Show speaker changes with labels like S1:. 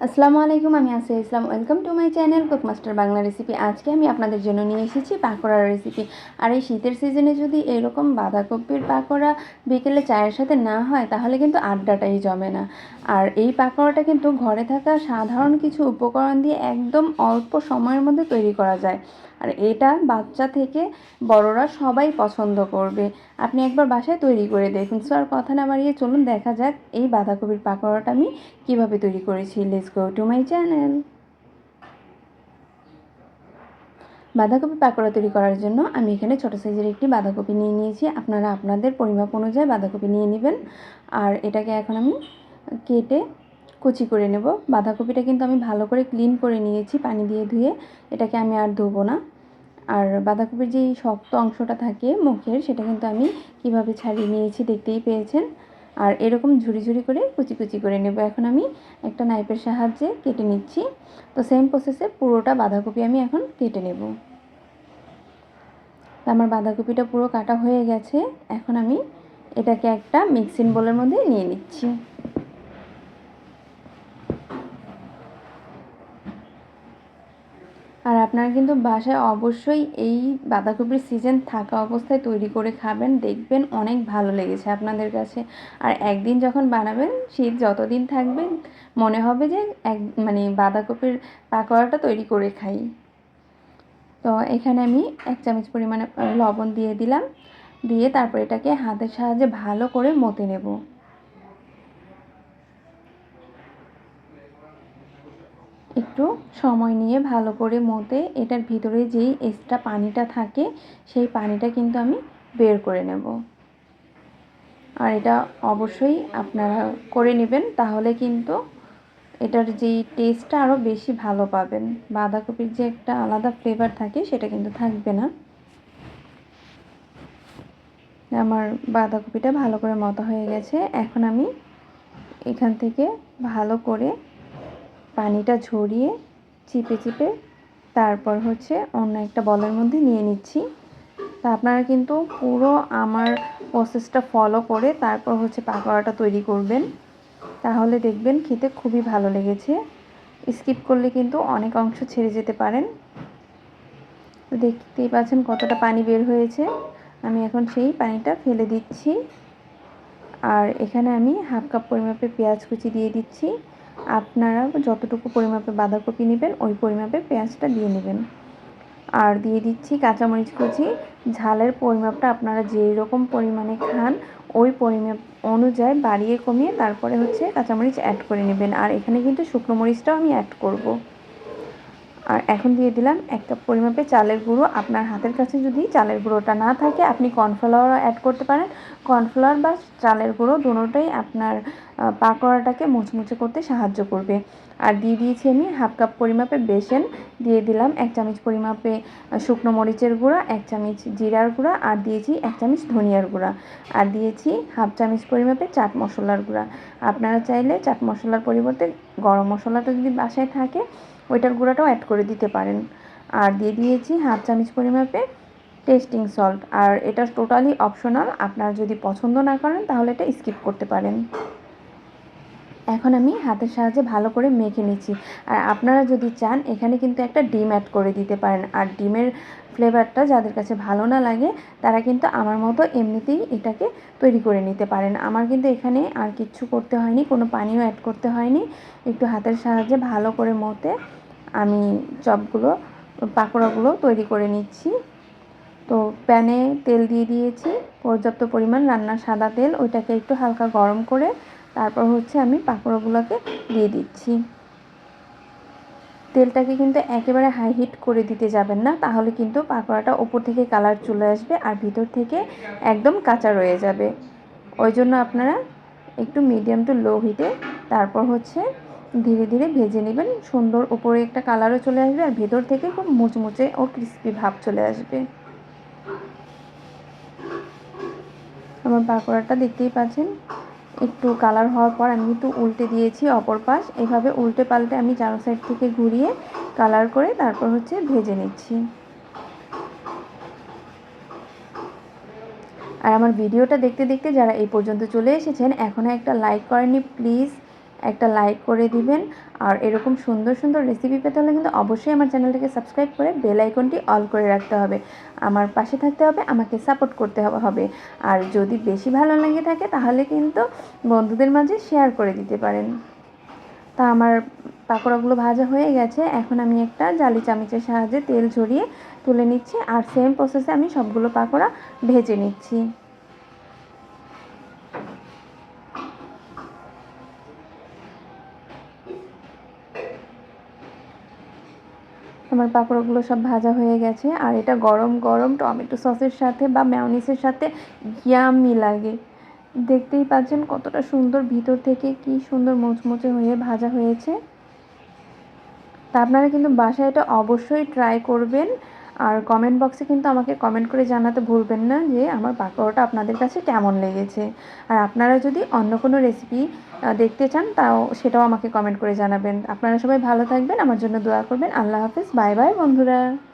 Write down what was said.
S1: আসসালামু আলাইকুম, আমি আসি Islam. Welcome to my channel cook master Bangla recipe আজকে আমি আপনাদের জন্য নিয়ে এসেছি পাকোড়ার রেসিপি আর এই শীতের সিজনে যদি এরকম বাঁধাকপির পাকোড়া বিকেলে চায়ের সাথে না হয়, তাহলে কিন্তু আড্ডাটাই জমে না। আর এই পাকোড়াটা কিন্তু ঘরে থাকা সাধারণ কিছু উপকরণ দিয়ে একদম অল্প সময়ের মধ্যে তৈরি করা যায়। আর এটা বাচ্চা থেকে বড়রা সবাই পছন্দ করবে। আপনি একবার বাসায় তৈরি করে দেখুন। সো আর কথা না বাড়িয়ে চলুন, দেখা যাক এই বাঁধাকপির পাকোড়াটা আমি কীভাবে তৈরি করেছি। Let's go to my channel বাঁধাকপি পাকোড়া তৈরি করার জন্য আমি এখানে ছোটো সাইজের একটি বাঁধাকপি নিয়ে নিয়েছি। আপনারা আপনাদের পরিমাপ অনুযায়ী বাঁধাকপি নিয়ে নেবেন। আর এটাকে এখন আমি কেটে কুচি করে নেব। বাঁধাকপিটা কিন্তু আমি ভালো করে ক্লিন করে নিয়েছি পানি দিয়ে ধুয়ে। এটাকে আমি আর ধোবো না। আর বাঁধাকপির যেই শক্ত অংশটা থাকে মুখের, সেটা কিন্তু আমি কীভাবে ছাড়িয়ে নিয়েছি দেখতেই পেয়েছেন। আর এরকম ঝুড়ি ঝুড়ি করে কুচি কুচি করে নেব। এখন আমি একটা নাইফের সাহায্যে কেটে নিচ্ছি। তো সেম প্রসেসে পুরোটা বাঁধাকপি আমি এখন কেটে নেব। আমার বাঁধাকপিটা পুরো কাটা হয়ে গেছে। এখন আমি এটাকে একটা মিক্সিং বোলের মধ্যে নিয়ে নিচ্ছি। আর আপনারা কিন্তু বাসায় অবশ্যই এই বাঁধাকপির সিজন থাকা অবস্থায় তৈরি করে খাবেন। দেখবেন অনেক ভালো লেগেছে আপনাদের কাছে। আর একদিন যখন বানাবেন, শীত যতদিন থাকবে, মনে হবে যে এক মানে বাঁধাকপির পাকোড়াটা তৈরি করে খাই। তো এখানে আমি এক চামচ পরিমাণে লবণ দিয়ে দিলাম। দিয়ে তারপর এটাকে হাতের সাহায্যে ভালো করে মতে নেব। একটু সময় নিয়ে ভালো করে মতে এটার ভিতরে যেই এক্সট্রা পানিটা থাকে, সেই পানিটা কিন্তু আমি বের করে নেব। আর এটা অবশ্যই আপনারা করে নেবেন, তাহলে কিন্তু এটার যেই টেস্টটা আরও বেশি ভালো পাবেন। বাঁধাকপির যে একটা আলাদা ফ্লেভার থাকে, সেটা কিন্তু থাকবে না। আমার বাঁধাকপিটা ভালো করে মতো হয়ে গেছে। এখন আমি এখান থেকে ভালো করে পানিটা ঝরিয়ে চিপে চিপে তারপর হচ্ছে অন্য একটা বলের মধ্যে নিয়ে নিচ্ছি। তা আপনারা কিন্তু পুরো আমার প্রসেসটা ফলো করে তারপর হচ্ছে পাকোড়াটা তৈরি করবেন। তাহলে দেখবেন খেতে খুবই ভালো লেগেছে। স্কিপ করলে কিন্তু অনেক অংশ ছেড়ে যেতে পারেন। দেখতেই পাচ্ছেন কতটা পানি বের হয়েছে। আমি এখন সেই পানিটা ফেলে দিচ্ছি। আর এখানে আমি হাফ কাপ পরিমাপে পেঁয়াজ কুচি দিয়ে দিচ্ছি। আপনারা যতটুকু পরিমাপে বাঁধাকপি নেবেন, ওই পরিমাপে পেঁয়াজটা দিয়ে নেবেন। আর দিয়ে দিচ্ছি কাঁচামরিচ কুচি। ঝালের পরিমাপটা আপনারা যেই রকম পরিমাণে খান, ওই পরিমাপ অনুযায়ী বাড়িয়ে কমিয়ে তারপরে হচ্ছে কাঁচামরিচ অ্যাড করে নেবেন। আর এখানে কিন্তু শুকনো মরিচটাও আমি অ্যাড করব। আর এখন দিয়ে দিলাম এক কাপ পরিমাপে চালের গুঁড়ো। আপনার হাতের কাছে যদি চালের গুঁড়োটা না থাকে, আপনি কর্নফ্লাওয়ারও অ্যাড করতে পারেন। কর্নফ্লাওয়ার বা চালের গুঁড়ো দুটোটাই আপনার পাকোড়াটাকে মুচমুচে করতে সাহায্য করবে। আর দিয়ে দিয়েছি আমি হাফ কাপ পরিমাপে বেসন। দিয়ে দিলাম এক চামচ পরিমাপে শুকনো মরিচের গুঁড়া, এক চামচ জিরার গুঁড়া, আর দিয়েছি এক চামচ ধনিয়ার গুঁড়া। আর দিয়েছি হাফ চামচ পরিমাপে চাট মশলার গুঁড়া। আপনারা চাইলে চাট মশলার পরিবর্তে গরম মশলাটা যদি বাসায় থাকে ওইটার গুঁড়াটাও অ্যাড করে দিতে পারেন। আর দিয়ে দিয়েছি হাফ চামচ পরিমাপে টেস্টিং সল্ট আর এটা টোটালি অপশনাল আপনার যদি পছন্দ না করেন তাহলে এটা স্কিপ করতে পারেন। এখন আমি হাতের সাহায্যে ভালো করে মেখে নিচ্ছি। আর আপনারা যদি চান, এখানে কিন্তু একটা ডিম অ্যাড করে দিতে পারেন। আর ডিমের ফ্লেভারটা যাদের কাছে ভালো না লাগে, তারা কিন্তু আমার মতো এমনিতেই এটাকে তৈরি করে নিতে পারেন। আমার কিন্তু এখানে আর কিচ্ছু করতে হয়নি, কোনো পানিও অ্যাড করতে হয়নি। একটু হাতের সাহায্যে ভালো করে মতে আমি চপগুলো, পাকোড়াগুলো তৈরি করে নিচ্ছি। তো প্যানে তেল দিয়ে দিয়েছি। পর্যাপ্ত পরিমাণ রান্নার সাদা তেল, ওইটাকে একটু হালকা গরম করে তারপর হচ্ছে আমি পাকোড়াগুলোকে দিয়ে দিচ্ছি। তেলটাকে কিন্তু একেবারে হাই হিট করে দিতে যাবেন না, তাহলে কিন্তু পাকোড়াটা ওপর থেকে কালার চলে আসবে আর ভিতর থেকে একদম কাঁচা রয়ে যাবে। ওই জন্য আপনারা একটু মিডিয়াম টু লো হিটে তারপর হচ্ছে ধীরে ধীরে ভেজে নেবেন। সুন্দর ওপরে একটা কালারও চলে আসবে আর ভেতর থেকে খুব মুচমুচে ও ক্রিস্পি ভাব চলে আসবে। আমার পাকোড়াটা দেখতেই পাচ্ছেন। একটু কালার হওয়ার পর আমি কিন্তু উল্টে দিয়েছি অপর পাশ। এভাবে উল্টে পাল্টে আমি চারো সাইড থেকে ঘুরিয়ে কালার করে তারপর হচ্ছে ভেজে নিচ্ছি। আর আমার ভিডিওটা দেখতে দেখতে যারা এই পর্যন্ত চলে এসেছেন এখনও একটা লাইক করেননি প্লিজ একটা লাইক করে দিবেন। আর এরকম সুন্দর সুন্দর রেসিপি পেতে হলে কিন্তু অবশ্যই আমার চ্যানেলটাকে সাবস্ক্রাইব করে বেল আইকনটি অল করে রাখতে হবে। আমার পাশে থাকতে হবে, আমাকে সাপোর্ট করতে হবে। আর যদি বেশি ভালো লেগে থাকে, তাহলে কিন্তু বন্ধুদের মাঝে শেয়ার করে দিতে পারেন। তা আমার পাকোড়াগুলো ভাজা হয়ে গেছে। এখন আমি একটা জালি চামচের সাহায্যে তেল ঝরিয়ে তুলে নিচ্ছি। আর সেম প্রসেসে আমি সবগুলো পাকোড়া ভেজে নিচ্ছি। আমার পাঁপড়গুলো সব ভাজা হয়ে গেছে। আর এটা গরম গরম টমেটো সসের সাথে বা ম্যাওনিসের সাথে ইয়ামি লাগে। দেখতেই পাচ্ছেন কতটা সুন্দর ভিতর থেকে কি সুন্দর মোচমোচে হয়ে ভাজা হয়েছে। তা আপনারা কিন্তু বাসায় এটা অবশ্যই ট্রাই করবেন। আর কমেন্ট বক্সে কিন্তু আমাকে কমেন্ট করে জানাতে ভুলবেন না যে আমার পাকোড়াটা আপনাদের কাছে কেমন লেগেছে। আর আপনারা যদি অন্য কোনো রেসিপি দেখতে চান, তাও সেটাও আমাকে কমেন্ট করে জানাবেন। আপনারা সবাই ভালো থাকবেন, আমার জন্য দোয়া করবেন। আল্লাহ হাফিজ বাই বাই বন্ধুরা।